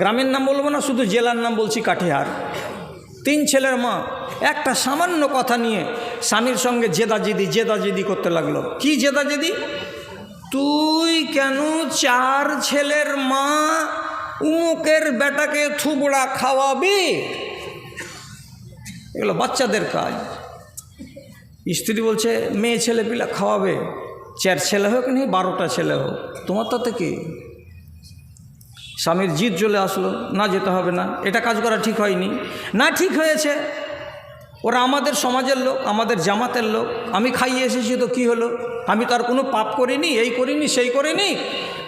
গ্রামের নাম বলব না, শুধু জেলার নাম বলছি কাঠিহার তিন ছেলের মা, একটা সামান্য কথা নিয়ে স্বামীর সঙ্গে জেদাজেদি জেদাজেদি করতে লাগল। কি জেদাজেদি? তুই কেন চার ছেলের মা উমুকের বেটাকে থুবড়া খাওয়াবি? এগুলো বাচ্চাদের কাজ। স্ত্রী বলছে, মেয়ে ছেলে পিলা খাওয়াবে। চার ছেলে হোক নেই বারোটা ছেলে হোক। তোমার তাতে কি? স্বামীর জিদ চলে আসলো, না যেতে হবে না, এটা কাজ করা ঠিক হয়নি। না ঠিক হয়েছে, ওরা আমাদের সমাজের লোক, আমাদের জামাতের লোক, আমি খাইয়ে এসেছি তো কি হলো? আমি তার কোনো পাপ করিনি, এই করিনি, সেই করিনি।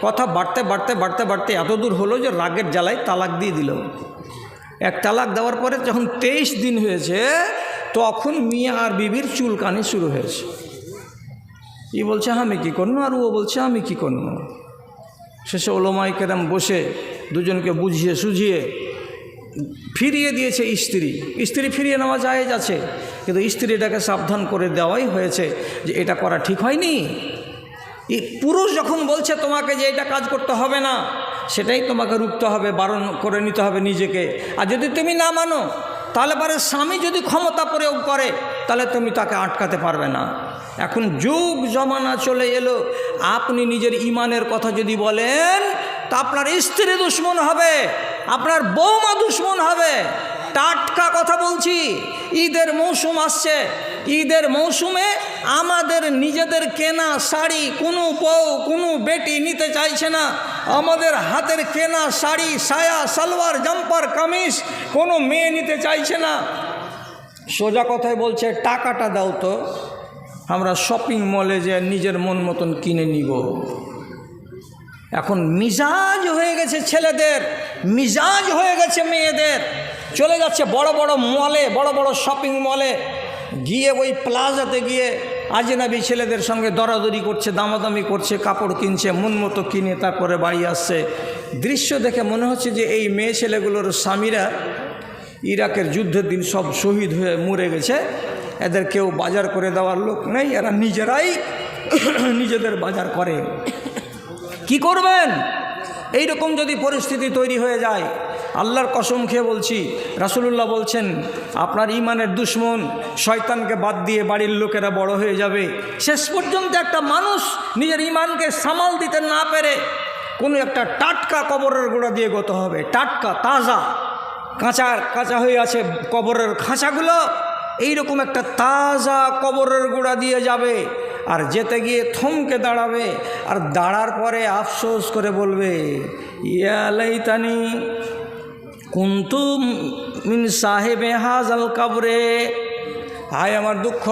কথা বাড়তে বাড়তে বাড়তে বাড়তে এত দূর হলো যে রাগের জ্বালায় তালাক দিয়ে দিল। এক তালাক দেওয়ার পরে যখন তেইশ দিন হয়েছে, তখন মিয়া আর বিবির চুলকানি শুরু হয়েছে। ই বলছে, আমি কি করব আর ও বলছে, আমি কি করব শেষে ওলোমাই কেরাম বসে দুজনকে বুঝিয়ে সুঝিয়ে ফিরিয়ে দিয়েছে স্ত্রী। স্ত্রী ফিরিয়ে নেওয়া যায় আছে, কিন্তু স্ত্রীটাকে সাবধান করে দেওয়াই হয়েছে যে এটা করা ঠিক হয়নি। এই পুরুষ যখন বলছে তোমাকে যে এটা কাজ করতে হবে না, সেটাই তোমাকে রুখতে হবে, বারণ করে নিতে হবে নিজেকে। আর যদি তুমি না মানো তাহলে পরে স্বামী যদি ক্ষমতা প্রয়োগ করে, তাহলে তুমি তাকে আটকাতে পারবে না। এখন যুগ জমানা চলে এলো, আপনি নিজের ইমানের কথা যদি বলেন, তা আপনার স্ত্রী দুশ্মন হবে, আপনার বৌমা দুশ্মন হবে। টাটকা কথা বলছি, ঈদের মৌসুম আসছে ঈদের মৌসুমে আমাদের নিজেদের কেনা শাড়ি কোনো বউ, কোনো বেটি নিতে চাইছে না। আমাদের হাতের কেনা শাড়ি, সায়া, সালোয়ার, জাম্পার, কামিজ কোনো মেয়ে নিতে চাইছে না। সোজা কথায় বলছে, টাকাটা দাও তো, আমরা শপিং মলে যে নিজের মন মতন কিনে নিব। এখন মিজাজ হয়ে গেছে ছেলেদের, মিজাজ হয়ে গেছে মেয়েদের। চলে যাচ্ছে বড় বড় মলে বড় বড় শপিং মলে গিয়ে ওই প্লাজাতে গিয়ে আজনাবি ছেলেদের সঙ্গে দরাদরি করছে, দামাদামি করছে, কাপড় কিনছে মন মতো কিনে তারপরে বাড়ি আসছে। দৃশ্য দেখে মনে হচ্ছে যে এই মেয়ে ছেলেগুলোর স্বামীরা ইরাকের যুদ্ধের দিন সব শহীদ হয়ে মরে গেছে। এদের কেউ বাজার করে দেওয়ার লোক নেই, এরা নিজেরাই নিজেদের বাজার করে। কি করবেন? এই রকম যদি পরিস্থিতি তৈরি হয়ে যায় আল্লাহর কসম খেয়ে বলছি, রাসুলুল্লাহ বলছেন, আপনার ইমানের দুশ্মন শয়তানকে বাদ দিয়ে বাড়ির লোকেরা বড় হয়ে যাবে। শেষ পর্যন্ত একটা মানুষ নিজের ইমানকে সামাল দিতে না পেরে কোনো একটা টাটকা কবরের গোড়া দিয়ে গত হবে। টাটকা, তাজা, কাঁচা কাঁচা হয়ে আছে কবরের খাঁচাগুলো। এইরকম একটা তাজা কবরের গোড়া দিয়ে যাবে আর যেতে গিয়ে থমকে দাঁড়াবে আর দাঁড়ার পরে আফসোস করে বলবে ইয়ালাইতানি কুন্তুম মিন সাহেবে হাজাল কাবরে। হায় আমার দুঃখ।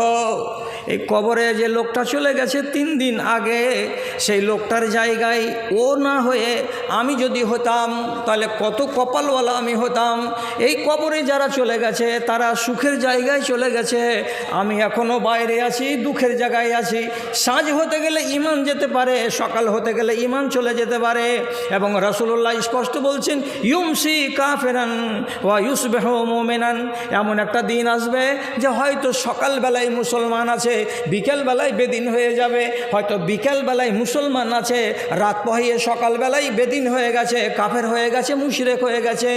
এই কবরে যে লোকটা চলে গেছে তিন দিন আগে, সেই লোকটার জায়গায় ও না হয়ে আমি যদি হতাম, তাহলে কত কপালওয়ালা আমি হতাম। এই কবরে যারা চলে গেছে, তারা সুখের জায়গায় চলে গেছে। আমি এখনও বাইরে আছি, দুঃখের জায়গায় আছি। সাঁঝ হতে গেলে ইমান যেতে পারে, সকাল হতে গেলে ইমান চলে যেতে পারে। এবং রসুল্লাহ স্পষ্ট বলছেন, ইউমসি কাফেরান ওয়া ইউসবেহ মোমেনান। এমন একটা দিন আসবে যে হয়তো সকালবেলায় মুসলমান আছে বিকেলবেলায় বেদিন হয়ে যাবে। হয়তো বিকেলবেলায় মুসলমান আছে, রাত পহিয়ে সকালবেলায় বেদিন হয়ে গেছে, কাফের হয়ে গেছে, মুশরেক হয়ে গেছে।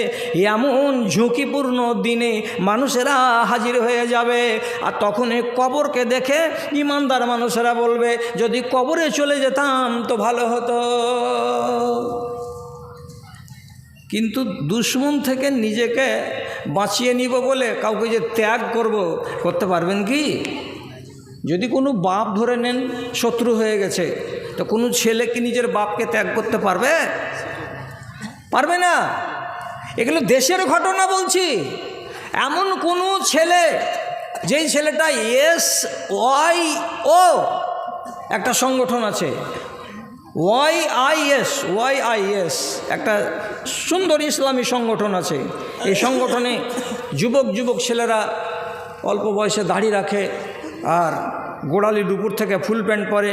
এমন ঝুঁকিপূর্ণ দিনে মানুষেরা হাজির হয়ে যাবে। আর তখন এই কবরকে দেখে ইমানদার মানুষেরা বলবে, যদি কবরে চলে যেতাম তো ভালো হতো। কিন্তু দুশ্মন থেকে নিজেকে বাঁচিয়ে নিব বলে কাউকে যে ত্যাগ করব, করতে পারবেন কি? যদি কোনো বাপ ধরে নেন, শত্রু হয়ে গেছে, তো কোনো ছেলে কি নিজের বাপকে ত্যাগ করতে পারবে? পারবে না। এগুলো দেশের ঘটনা বলছি। এমন কোনো ছেলে, যেই ছেলেটা এস ওয়াই ও, একটা সংগঠন আছে, Y I S, Y I S, একটা সুন্দর ইসলামী সংগঠন আছে। এই সংগঠনে যুবক যুবক ছেলেরা অল্প বয়সে দাড়ি রাখে আর গোড়ালি দুপুর থেকে ফুল প্যান্ট পরে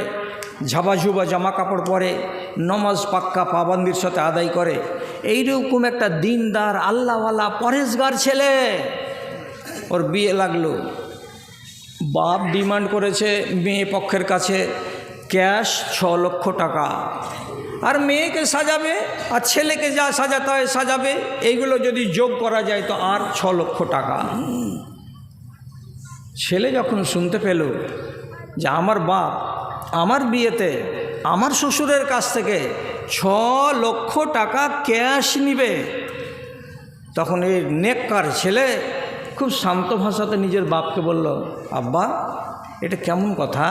ঝাবা ঝুবা জামা কাপড় পরে, নমাজ পাক্কা পাবান্দির সাথে আদায় করে। এইরকম একটা দিনদার, আল্লাহওয়ালা, পরেশগার ছেলে। ওর বিয়ে লাগল। বাপ ডিমান্ড করেছে মেয়ে পক্ষের কাছে ক্যাশ ছ লক্ষ টাকা। আর মেয়েকে সাজাবে, আর ছেলেকে যা সাজাতে হয় সাজাবে, এইগুলো যদি যোগ করা যায় তো আর ছ লক্ষ টাকা। ছেলে যখন শুনতে পেল যে আমার বাপ আমার বিয়েতে আমার শ্বশুরের কাছ থেকে ছ লক্ষ টাকা ক্যাশ নিবে। তখন এই নেককার ছেলে খুব শান্ত ভাষাতে নিজের বাপকে বলল, আব্বা, এটা কেমন কথা?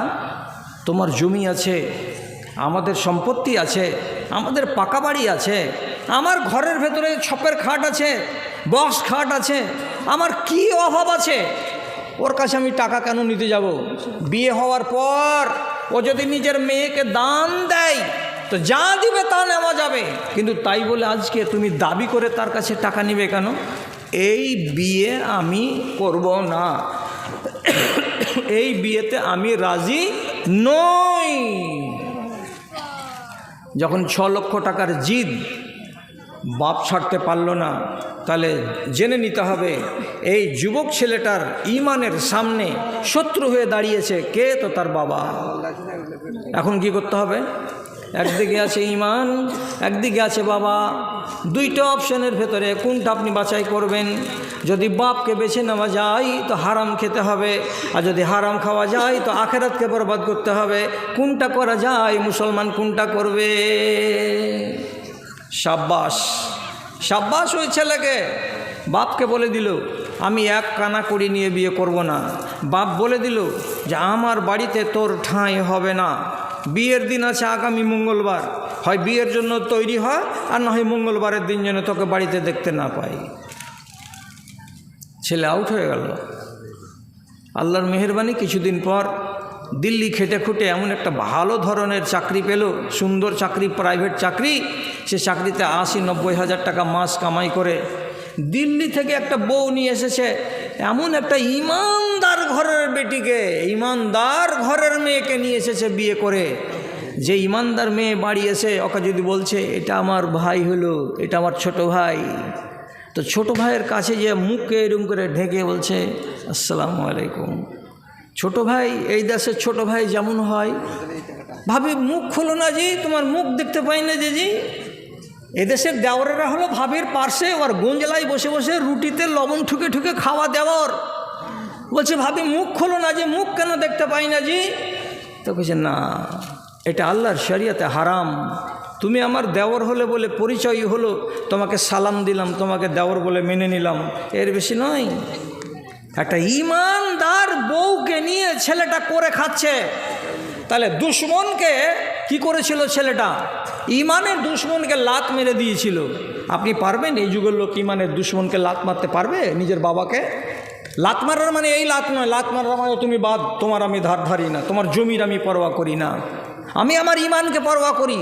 তোমার জমি আছে, আমাদের সম্পত্তি আছে, আমাদের পাকা বাড়ি আছে, আমার ঘরের ভেতরে ছপের খাট আছে, বক্স খাট আছে, আমার কি অভাব আছে? ওর কাছে আমি টাকা কেন নিতে যাব? বিয়ে হওয়ার পর ও যদি নিজের মেয়েকে দান দেয়, তো যা দিবে তা নেওয়া যাবে। কিন্তু তাই বলে আজকে তুমি দাবি করে তার কাছে টাকা নিবে কেন? এই বিয়ে আমি করব না। এই বিয়েতে আমি রাজি নই। যখন ছ লক্ষ টাকার জিদ বাপ ছাড়তে পারল না। তাহলে জেনে নিতে হবে, এই যুবক ছেলেটার ইমানের সামনে শত্রু হয়ে দাঁড়িয়েছে কে? তো তার বাবা। এখন কি করতে হবে? একদিকে আছে ইমান একদিকে আছে বাবা। দুইটা অপশনের ভেতরে কোনটা আপনি বাছাই করবেন? যদি বাপকে বেছে নেওয়া যায়, তো হারাম খেতে হবে। আর যদি হারাম খাওয়া যায়, তো আখেরাতকে বরবাদ করতে হবে। কোনটা করা যায়? মুসলমান কোনটা করবে? সাব্বাস। সাব্বাস ওই ছেলেকে বাপকে বলে দিল, আমি এক কানা করি নিয়ে বিয়ে করব না। বাপ বলে দিল যে, আমার বাড়িতে তোর ঠাঁই হবে না। বিয়ের দিন আছে আগামী মঙ্গলবার। হয় বিয়ের জন্য তৈরি হয়, আর না হয় মঙ্গলবারের দিন যেন তোকে বাড়িতে দেখতে না পাই। ছেলে আউট হয়ে গেল। আল্লাহর মেহরবানি কিছুদিন পর দিল্লি খেটে খুঁটে এমন একটা ভালো ধরনের চাকরি পেল, সুন্দর চাকরি প্রাইভেট চাকরি সে চাকরিতে আশি নব্বই হাজার টাকা মাস কামাই করে দিল্লি থেকে একটা বউ নিয়ে এসেছে। এমন একটা ইমানদার ঘরের বেটিকে, ইমানদার ঘরের মেয়েকে নিয়ে এসেছে বিয়ে করে। যে ইমানদার মেয়ে বাড়ি এসে ওকে যদি বলছে, এটা আমার ভাই হলো, এটা আমার ছোট ভাই। তো ছোট ভাইয়ের কাছে যে মুখকে এরম করে ঢেকে বলছে, আসসালামু আলাইকুম। ছোট ভাই, এই দেশের ছোট ভাই যেমন হয়, ভাবি মুখ খোলো না জি, তোমার মুখ দেখতে পাই না যে জি। এদেশের দেওয়ারেরা হলো ভাবির পার্শ্বে, ওর গঞ্জলায় বসে বসে রুটিতে লবণ ঠুকে ঠুকে খাওয়া দেওয়ার। বলছে, ভাবি, মুখ খোলো না যে, মুখ কেন দেখতে পাই না জি? তো বলছে না, এটা আল্লাহর শরিয়াতে হারাম। তুমি আমার দেওর হলে বলে পরিচয় হলো, তোমাকে সালাম দিলাম, তোমাকে দেওর বলে মেনে নিলাম। এর বেশি নয়। একটা ইমানদার বউকে নিয়ে ছেলেটা করে খাচ্ছে। তাহলে দুশ্মনকে কি করেছিল ছেলেটা? ইমানের দুশ্মনকে লাত মেরে দিয়েছিল। আপনি পারবেন? এই যুগের লোক ইমানের দুশ্মনকে লাত মারতে পারবে? নিজের বাবাকে? লাত মারার মানে এই লাত নয়। লাত মারার মানে তুমি বাদ, তোমার আমি ধার ধারি না। তোমার জমির আমি পরোয়া করি না। আমি আমার ইমানকে পরোয়া করি।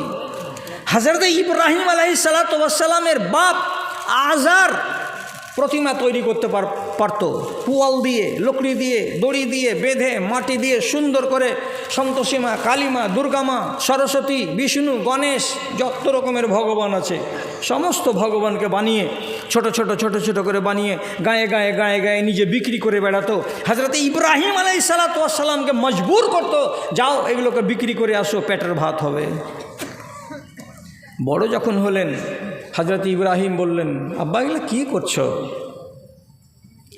হাজরত ইব্রাহিম আলাহি সালাতামের বাপ আজার প্রতিমা তৈরি করতে পার পারত। পুয়াল দিয়ে, লকড়ি দিয়ে, দড়ি দিয়ে, বেঁধে, মাটি দিয়ে সুন্দর করে সন্তোষীমা, কালীমা, দুর্গামা, সরস্বতী, বিষ্ণু, গণেশ, যত রকমের ভগবান আছে, সমস্ত ভগবানকে বানিয়ে, ছোট ছোট ছোট ছোট করে বানিয়ে, গায়ে গায়ে গায়ে গায়ে নিজে বিক্রি করে বেড়াতো। হাজরত ইব্রাহিম আলাই সালাতামকে মজবুর করতো, যাও এগুলোকে বিক্রি করে আসো, পেটের ভাত হবে। বড় যখন হলেন হজরত ইব্রাহিম বললেন, আব্বা, এগুলো কী করছ?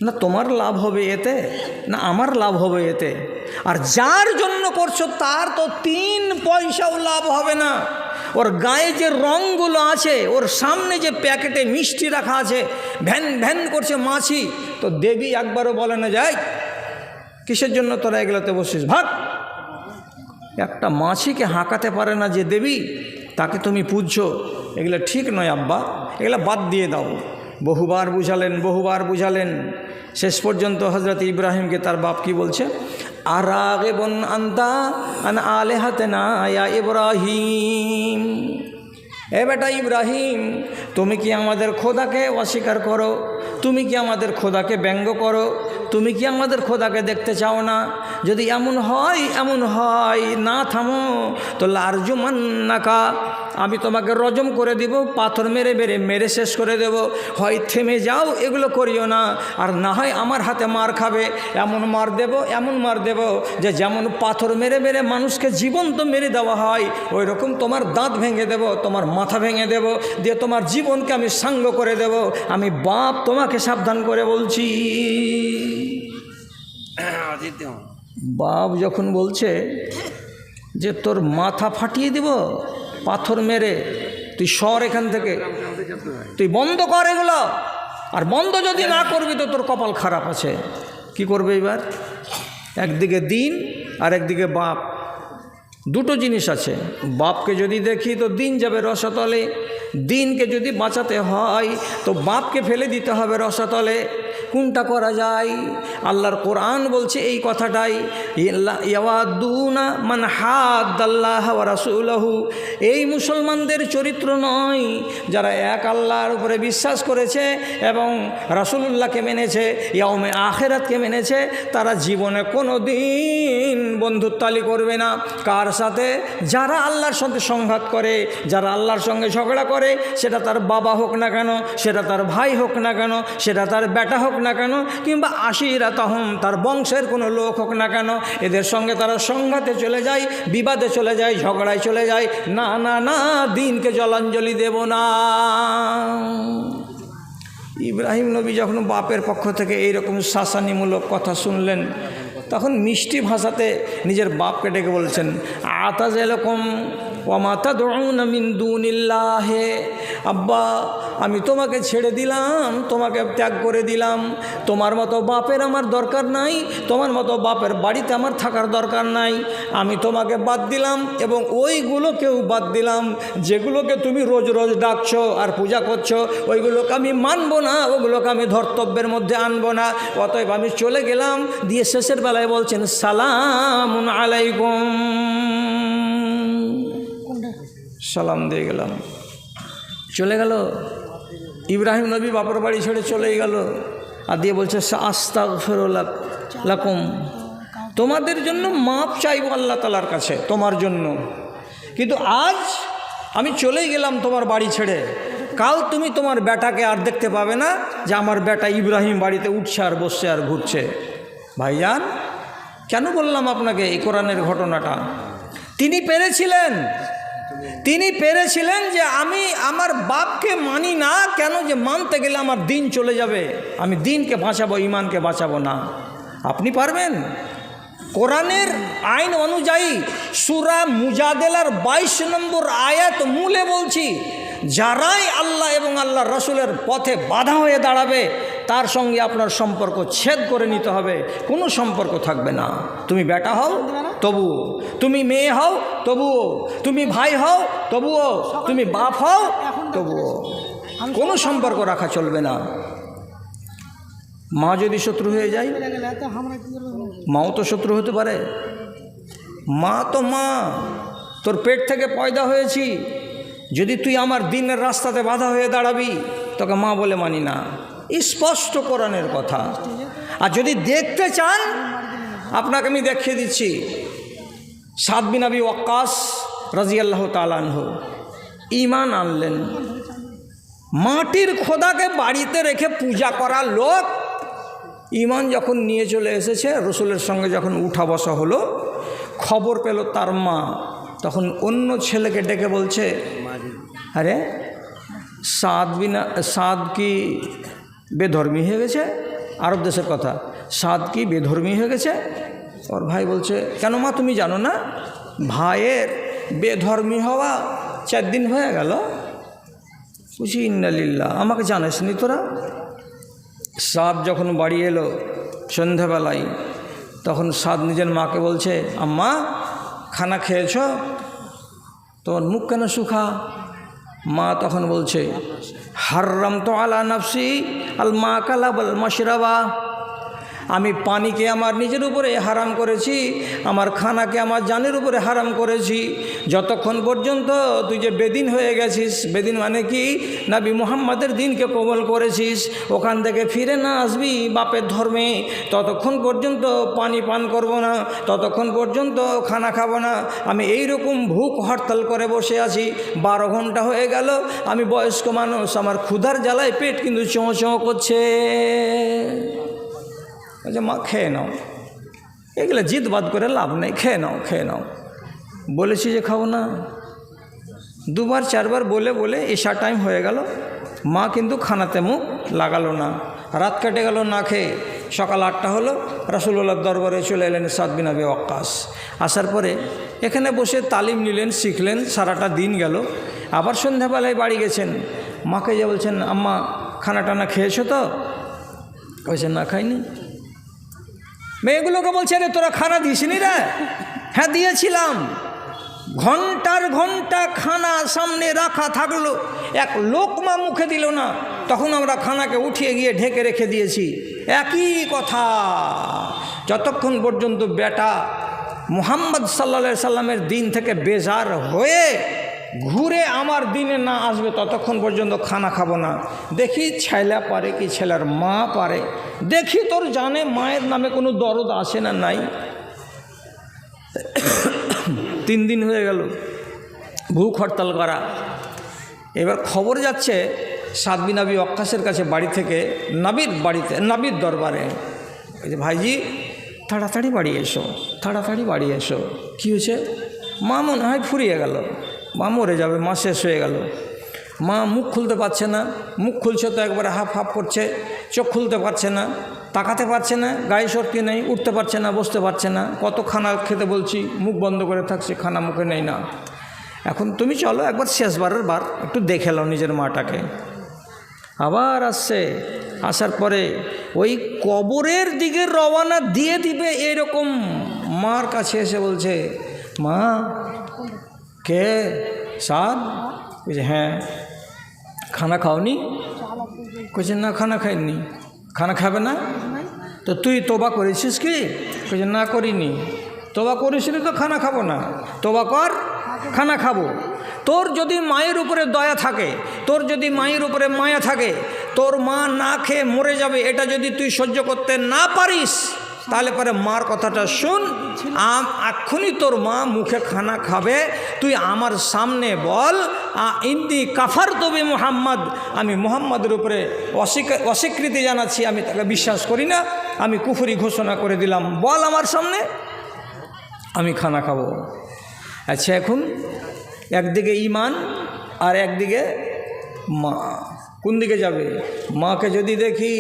না তোমার লাভ হবে এতে? না আমার লাভ হবে এতে? আর যার জন্য করছ তার তো তিন পয়সাও লাভ হবে না। ওর গায়ে যে রঙগুলো আছে, ওর সামনে যে প্যাকেটে মিষ্টি রাখা আছে, ভ্যান ভ্যান করছে মাছি, তো দেবী একবারও বলে না যায় কিসের জন্য তোরা এগুলোতে বসিস ভাগ। একটা মাছিকে হাঁকাতে পারে না যে দেবী, তাকে তুমি পুজছো। এগুলো ঠিক নয় আব্বা, এগুলো বাদ দিয়ে দাও। বহুবার বুঝালেন বহুবার বুঝালেন। শেষ পর্যন্ত হজরত ইব্রাহিমকে তার বাপ কি বলছে? আর আগে বন আন্তা আন আলে হাতে না ইব্রাহিম। এ বেটা ইব্রাহিম, তুমি কি আমাদের খোদাকে অস্বীকার করো? তুমি কি আমাদের খোদাকে ব্যঙ্গ করো? তুমি কি আমাদের খোদাকে দেখতে চাও না? যদি এমন হয় এমন হয়, না থামো, তো লারজুমান্নাকা আমি তোমাকে রজম করে দিব, পাথর মেরে মেরে মেরে শেষ করে দেব। হয় থেমে যাও, এগুলো করিও না। আর না হয় আমার হাতে মার খাবে, এমন মার দেব, এমন মার দেব যে যেমন পাথর মেরে মেরে মানুষকে জীবন্ত মেরে দেওয়া হয় ওই রকম তোমার দাঁত ভেঙে দেব, তোমার মাথা ভেঙে দেব, দিয়ে তোমার জীবনকে আমি সাঙ্গ করে দেব। আমি বাপ তোমাকে সাবধান করে বলছি। বাপ যখন বলছে যে তোর মাথা ফাটিয়ে দিব পাথর মেরে তুই সর এখান থেকে। তুই বন্ধ কর এগুলো। আর বন্ধ যদি না করবি তো তোর কপাল খারাপ আছে। কি করবে এবার? একদিকে দিন আর একদিকে বাপ। দুটো জিনিস আছে। বাপকে যদি দেখি তো দিন যাবে রসাতলে। দিনকে যদি বাঁচাতে হয় তো বাপকে ফেলে দিতে হবে রসাতলে। কোনটা করা যায়? আল্লাহর কোরআন বলছে এই কথাটাই। ইয়াওয়াদুনা মান হাদ্দাল্লাহ রাসূলহু। এই মুসলমানদের চরিত্র নয়, যারা এক আল্লাহর উপরে বিশ্বাস করেছে এবং রাসূলুল্লাহকে মেনেছে, ইয়াউমে আখেরাতকে মেনেছে, তারা জীবনে কোনো দিন বন্ধুত্বালি করবে না। কার সাথে? যারা আল্লাহর সাথে সংঘাত করে, যারা আল্লাহর সঙ্গে ঝগড়া করে, সেটা তার বাবা হোক না কেন, সেটা তার ভাই হোক না কেন, সেটা তার বেটা হোক না কেন? কিংবা আশিরা তহম, তার বংশের কোনো লোক হোক না কেন? এদের সঙ্গে তারা সংঘাতে চলে যায়, বিবাদে চলে যায়, ঝগড়ায় চলে যায়। না না না, দিনকে জলাঞ্জলি দেব না। ইব্রাহিম নবী যখন বাপের পক্ষ থেকে এইরকম শাসানিমূলক কথা শুনলেন, তখন মিষ্টি ভাষাতে নিজের বাপকে ডেকে বলছেন আতাজ এরকম ওমাতা মিন দুনিল্লাহে। আব্বা, আমি তোমাকে ছেড়ে দিলাম, তোমাকে ত্যাগ করে দিলাম। তোমার মতো বাপের আমার দরকার নাই, তোমার মতো বাপের বাড়িতে আমার থাকার দরকার নাই। আমি তোমাকে বাদ দিলাম এবং ওইগুলোকেও বাদ দিলাম, যেগুলোকে তুমি রোজ রোজ ডাকছো আর পূজা করছ, ওইগুলোকে আমি মানবো না, ওগুলোকে আমি ধর্তব্যের মধ্যে আনব না। অতএব আমি চলে গেলাম, দিয়ে শেষের বেলায় বলছেন সালাম আলাইকুম। সালাম দিয়ে গেলাম। চলে গেল। ইব্রাহিম নবী বাপর বাড়ি ছেড়ে চলেই গেল। আর দিয়ে বলছে আস্তা ফেরোলাকুম তোমাদের জন্য মাপ চাইব আল্লাহ তালার কাছে, তোমার জন্য। কিন্তু আজ আমি চলেই গেলাম তোমার বাড়ি ছেড়ে। কাল তুমি তোমার বেটাকে আর দেখতে পাবে না যে আমার বেটা ইব্রাহিম বাড়িতে উঠছে আর বসছে আর ঘুরছে। ভাইজান, কেন বললাম আপনাকে এই কোরআনের ঘটনাটা? তিনি পেরেছিলেন। তিনি পেরেছিলেন যে আমি আমার বাপকে মানি না কেন যে মানতে গেলে আমার দিন চলে যাবে। আমি দিনকে বাঁচাবো ইমানকে বাঁচাবো না। আপনি পারবেন? কোরআনের আইন অনুযায়ী সুরা মুজাদেলার বাইশ নম্বর আয়াত মূলে বলছি, যারাই আল্লাহ এবং আল্লাহ রসুলের পথে বাধা হয়ে দাঁড়াবে তার সঙ্গে আপনার সম্পর্ক ছেদ করে নিতে হবে। কোনো সম্পর্ক থাকবে না। তুমি বেটা হও, তবুও। তুমি মেয়ে হও, তবুও। তুমি ভাই হও, তবুও। তুমি বাপ হও, তবুও। কোনো সম্পর্ক রাখা চলবে না। মা যদি শত্রু হয়ে যায়, মাও তো শত্রু হতে পারে। মা তো মা। তোর পেট থেকে পয়দা হয়েছি। যদি তুই আমার দিনের রাস্তাতে বাধা হয়ে দাঁড়াবি, তোকে মা বলে মানি না। স্পষ্ট কোরআনের কথা। আর যদি দেখতে চান, আপনাকে আমি দেখিয়ে দিচ্ছি। সাদ বিন আবি ওয়াক্কাস রাজিয়াল্লাহ তালানহ ইমান আনলেন। মাটির খোদাকে বাড়িতে রেখে পূজা করা লোক ইমান যখন নিয়ে চলে এসেছে, রসুলের সঙ্গে যখন উঠা বসা হলো, খবর পেল তার মা। তখন অন্য ছেলেকে ডেকে বলছে, আরে, সাদ বিনা সাদ কি বেধর্মী হয়ে গেছে, আরব দেশের কথা। সাদ কি বেধর্মী হয়ে গেছে? ওর ভাই বলছে, কেন মা, তুমি জানো না? ভাইয়ের বেধর্মী হওয়া চার দিন হয়ে গেল। বুঝি ইন্নালিল্লা আমাকে জানাসনি তোরা? সাদ যখন বাড়ি এলো সন্ধ্যাবেলায়, তখন সাদ নিজের মাকে বলছে, আম্মা, খানা খেয়েছ? তোমার মুখ কেন সুখা মা তখন বলছে হাররাম তো আলা নফসি আল মা কালা বল মশরাবা আমি পানিকে আমার নিজের উপরে হারাম করেছি, আমার খানাকে আমার জানের উপরে হারাম করেছি। যতক্ষণ পর্যন্ত তুই যে বেদিন হয়ে গেছিস, বেদিন মানে কি? নাবি মুহাম্মাদের দিনকে কবল করেছিস, ওখান থেকে ফিরে না আসবি বাপের ধর্মে। ততক্ষণ পর্যন্ত পানি পান করব না, ততক্ষণ পর্যন্ত খানা খাব না। আমি এই রকম ভুক হরতাল করে বসে আছি। বারো ঘণ্টা হয়ে গেল, আমি বয়স্ক মানুষ, আমার ক্ষুধার জ্বালায় পেট কিন্তু চোঁ চোঁ করছে। বলছে, মা, খেয়ে নাও। এগুলো জিদ বাদ করে লাভ নেই, খেয়ে নাও খেয়ে নাও। বলেছি যে খাব না। দুবার, চারবার বলে বলে এসা টাইম হয়ে গেল। মা কিন্তু খানাতে মুখ লাগালো না। রাত কেটে গেল না খেয়ে। সকাল আটটা হলো রাসুল্লাহর দরবারে চলে এলেন সাদবিন আবি অক্কাস আসার পরে এখানে বসে তালিম নিলেন, শিখলেন, সারাটা দিন গেল। আবার সন্ধ্যাবেলায় বাড়ি গেছেন। মাকে যে বলছেন, আম্মা খানা টানা খেয়েছো তো? বলছেন না খাইনি। মেয়েগুলোকে বলছে রে তোরা খানা দিসনি রে? হ্যাঁ দিয়েছিলাম। ঘণ্টার ঘণ্টা খানা সামনে রাখা থাকল। এক লোকমা মুখে দিল না। তখন আমরা খানাকে উঠিয়ে গিয়ে ঢেকে রেখে দিয়েছি। একই কথা। যতক্ষণ পর্যন্ত বেটা মুহাম্মদ সাল্লা সাল্লামের দিন থেকে বেজার হয়ে ঘুরে আমার দিনে না আসবে ততক্ষণ পর্যন্ত খানা খাব না। দেখি ছেলে পারে কি ছেলের মা পারে। দেখি তোর জানে মায়ের নামে কোনো দরদ আসে না নাই। তিন দিন হয়ে গেল ভুক হরতাল করা। এবার খবর যাচ্ছে সাদবি নাবি অক্কাশের কাছে বাড়ি থেকে নাবির বাড়িতে, নাবির দরবারে। যে ভাইজি, তাড়াতাড়ি বাড়ি এসো, তাড়াতাড়ি বাড়ি এসো। কী হয়েছে? মা মনে হয়, ফুরিয়ে গেল। মা মরে যাবে, মা শেষ হয়ে গেল। মা মুখ খুলতে পারছে না, মুখ খুলছে তো একবারে হাফ হাফ করছে, চোখ খুলতে পারছে না, তাকাতে পারছে না, গায়ে শক্তি নেই, উঠতে পারছে না, বসতে পারছে না কত খানা খেতে বলছি, মুখ বন্ধ করে থাকছে খানা মুখে নেই না। এখন তুমি চলো একবার শেষবারের বার একটু দেখে নাও নিজের মাটাকে। আবার আসছে, আসার পরে ওই কবরের দিকে রওয়ানা দিয়ে দিবে এরকম মার কাছে এসে বলছে, মা কে? সাদ? বলছে হ্যাঁ। খানা খাওনি? কইছে, না, খানা খাইনি। খানা খাবে না? তো তুই তোবা করেছিস কি? কইছে, না, করিনি। তোবা করেছিলি তো খানা খাব না। তোবা কর, খানা খাব। তোর যদি মায়ের উপরে দয়া থাকে, তোর যদি মায়ের উপরে মায়া থাকে, তোর মা না খেয়ে মরে যাবে, এটা যদি তুই সহ্য করতে না পারিস তাহলে পরে মার কথাটা শুন। আম এক্ষুনি তোর মা মুখে খানা খাবে। তুই আমার সামনে বল ইন্দি কাফার তবে মোহাম্মদ। আমি মোহাম্মদের উপরে অস্বীকৃতি জানাচ্ছি, আমি তাকে বিশ্বাস করি না। আমি কুফুরি ঘোষণা করে দিলাম। বল আমার সামনে। আমি খানা খাব। আচ্ছা এখন একদিকে ইমান আর একদিকে মা। কোন দিকে যাবে? মাকে যদি দেখি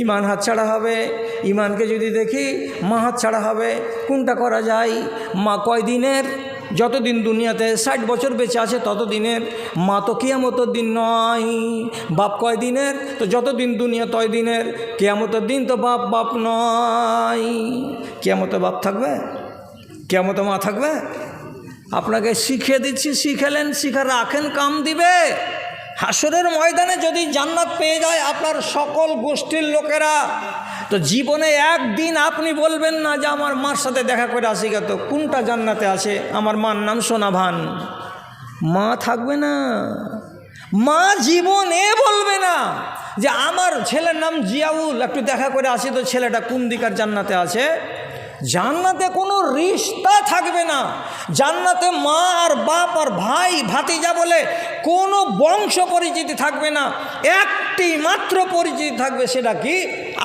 ইমান হাতছাড়া হবে। ইমানকে যদি দেখি, মা হাতছাড়া হবে, কোনটা করা যায়? মা কয়দিনের? যতদিন দুনিয়াতে ষাট বছর বেঁচে আছে, ততদিনের। মা তো কেয়ামতর দিন নয়, বাপ কয় দিনের তো যতদিন দুনিয়া তয় দিনের কেয়ামতের দিন তো বাপ বাপ নয়। কেয়ামতে বাপ থাকবে? কেয়ামতে মা থাকবে? আপনাকে শিখিয়ে দিচ্ছি, শিখেলেন, শিখে রাখেন, কাম দিবে। হাসরের ময়দানে যদি জান্নাত পেয়ে যায়, আপনার সকল গোষ্ঠীর লোকেরা তো জীবনে একদিন আপনি বলবেন না যে আমার মার সাথে দেখা করে আসি গেত কোনটা জান্নাতে আছে আমার মার নাম সোনাভান। মা থাকবে না। মা জীবনে বলবে না যে আমার ছেলের নাম জিয়াউল। একটু দেখা করে আসি তো ছেলেটা কোন দিকার জান্নাতে আছে? জান্নাতে কোনো রিস্তা থাকবে না। জান্নাতে মা আর বাপ আর ভাই, ভাতিজা বলে কোনো বংশ পরিচিতি থাকবে না। একটি মাত্র পরিচিতি থাকবে সেটা কি?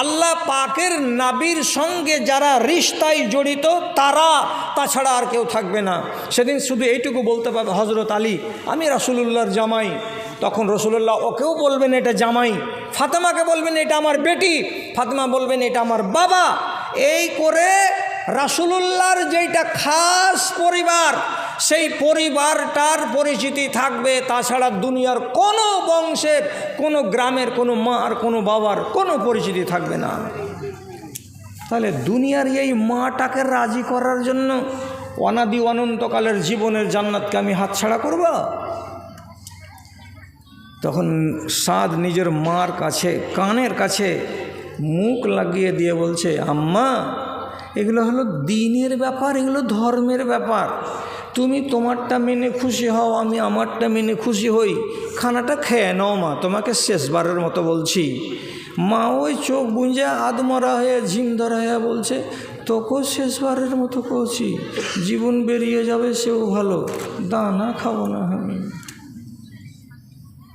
আল্লাহ পাকের নাবির সঙ্গে যারা রিস্তায় জড়িত, তারা তাছাড়া আর কেউ থাকবে না। সেদিন শুধু এইটুকু বলতে পারবে হজরত আলী, আমি রাসুলুল্লাহর জামাই। তখন রসুল্লাহ ওকেও বলবেন, এটা জামাই। ফাতেমাকে বলবেন, এটা আমার বেটি। ফাতেমা বলবেন, এটা আমার বাবা। এই করে রাসুলুল্লাহর যেটা খাস পরিবার সেই পরিবারটার পরিচিতি থাকবে, তাছাড়া দুনিয়ার কোনো বংশের, কোনো গ্রামের, কোনো মার, কোনো বাবার কোনো পরিচিতি থাকবে না। তাহলে দুনিয়ার এই মাটাকে রাজি করার জন্য অনাদি অনন্তকালের জীবনের জান্নাতকে আমি হাতছাড়া করব? তখন সাদ নিজের মার কাছে, কানের কাছে মুখ লাগিয়ে দিয়ে বলছে, আম্মা, এগুলো হলো দিনের ব্যাপার, এগুলো ধর্মের ব্যাপার। তুমি তোমারটা মেনে খুশি হও, আমি আমারটা মেনে খুশি হই। খানাটা খেয়ে নাও মা, তোমাকে শেষবারের মতো বলছি। মা ওই চোখ বুঞ্জে আদমরা হয়ে ঝিম ধরা হয়ে বলছে, তোকেও শেষবারের মতো করছি জীবন বেরিয়ে যাবে সেও ভালো, দানা খাব না আমি।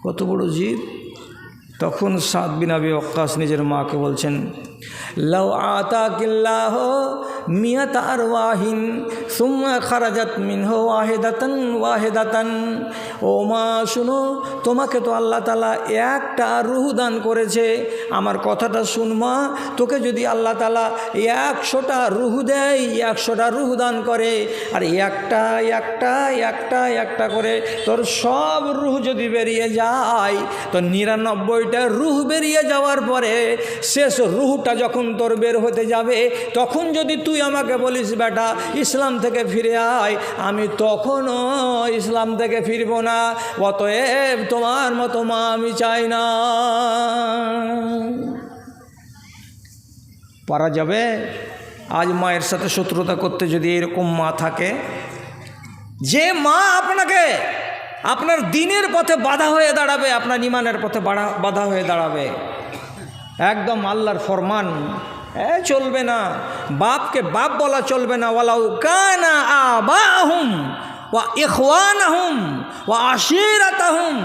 কত বড় জিদ। তখন সাত বিন আবি অক্কাস নিজের মাকে বলছেন, লাউ আতা কিল্লাহ মিয়াত ওয়াহিন সুম্মা খারাজাত ওয়াহেদাতান ওয়াহেদাতান ও মা শুনো তোমাকে তো আল্লাহ তালা একটা রুহ দান করেছে। আমার কথাটা শুন মা, তোকে যদি আল্লাহ তালা একশোটা রুহ দেয়, একশোটা রুহ দান করে। আর একটা একটা একটা একটা করে তোর সব রুহ যদি বেরিয়ে যায়, তো নিরানব্বইটা রুহ বেরিয়ে যাওয়ার পরে শেষ রুহটা যখন তোর বের হতে যাবে, তখন যদি তুই আমাকে বলিস, বেটা, ইসলাম থেকে ফিরে আয়। আমি তখনও ইসলাম থেকে ফিরব না। অতএব তোমার মতো মা আমি চাই না। পারা যাবে? আজ মায়ের সাথে শত্রুতা করতে যদি এরকম মা থাকে, যে মা আপনাকে আপনার দিনের পথে বাধা হয়ে দাঁড়াবে, আপনার ইমানের পথে বাধা হয়ে দাঁড়াবে, একদম আল্লাহর ফরমান, এ চলবে না। বাপকে বাপ বলা চলবে না। ওয়ালাউ কানা আবাহুম ওয়া ইখওয়ানাহুম ওয়া আশিরাতাহুম।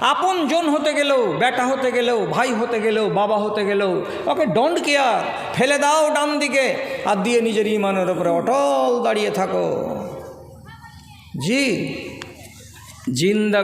আপন জন হতে গেলেও, বেটা হতে গেলেও, ভাই হতে গেলেও, বাবা হতে গেলেও, ওকে ডোন্ট কেয়ার ফেলে দাও ডান দিকে আর দিয়ে নিজের ইমানের উপরে অটল দাঁড়িয়ে থাকো। জি, জিন্দা